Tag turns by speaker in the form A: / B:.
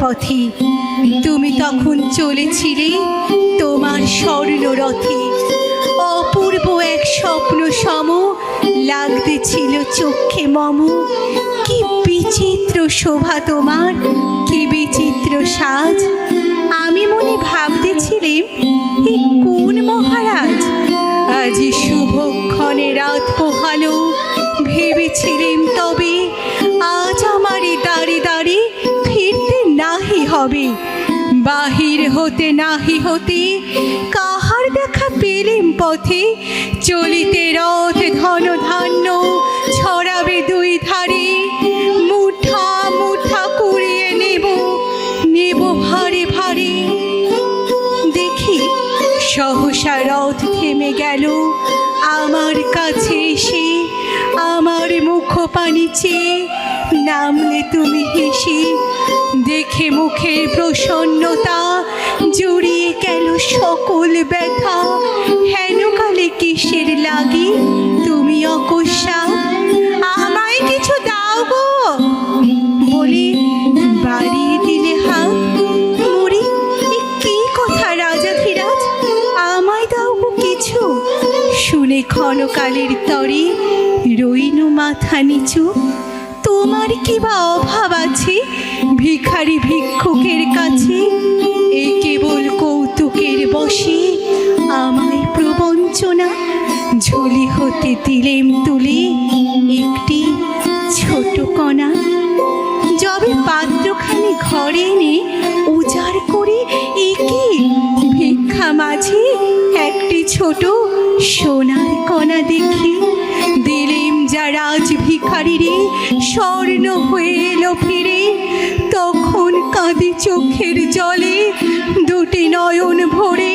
A: পথে। তুমি তখন চলেছিলে তোমার স্বর্ণরথে। অপূর্ব এক স্বপ্ন সম লাগতেছিল চোখে মম। কি বিচিত্র শোভা তোমার, কি বিচিত্র সাজ। আমি মনে ভাবতেছিলাম কোন মহারাজ? আজি শুভক্ষণে রাত পোহালো, ভেবেছিলাম হবে? বাহির হতে নাহি হতে কাহার দেখা পেলেম পথে? চলিতে রথ ধন ধান্য ছড়াবে দুই ধারে। মুঠা মুঠা কুড়িয়ে নেব নেব ভারে ভারে। দেখি, সহসা রথ থেমে গেল আমার কাছে এসে। আমার মুখ পানি চেয়ে নামলে তুমি হেসে দেখে মুখের প্রসন্নতা, জুড়িয়ে গেল সকল ব্যথা। হেন কালে কিসের লাগি? তুমি অকস্মাৎ আমায় কিছু দাও গো? বলে বাড়িয়ে দিলে হাত। মরি কি কথা রাজা ধীরাজ? আমায় দাও গো কিছু। শুনে ক্ষণকালের তরে রইনু মাথা নিচু। তোমার কি বা অভাব আছে? ভিখারি ভিক্ষুকের কাছে এ কেবল কৌতুকের বসে। আমায় প্রবঞ্চনা, ঝুলি হতে দিলেম তুলে। একটি ছোট কণা, যবে পাত্রখানি ঘরে এনে উজাড় করে একে। ভিক্ষা মাঝে একটি ছোট সোনার কণা দেখি। যা রাজ ভিখারিরে স্বর্ণ হয়ে এলো ফিরে। তখন কাঁদি চোখের জলে দুটি নয়ন ভরে।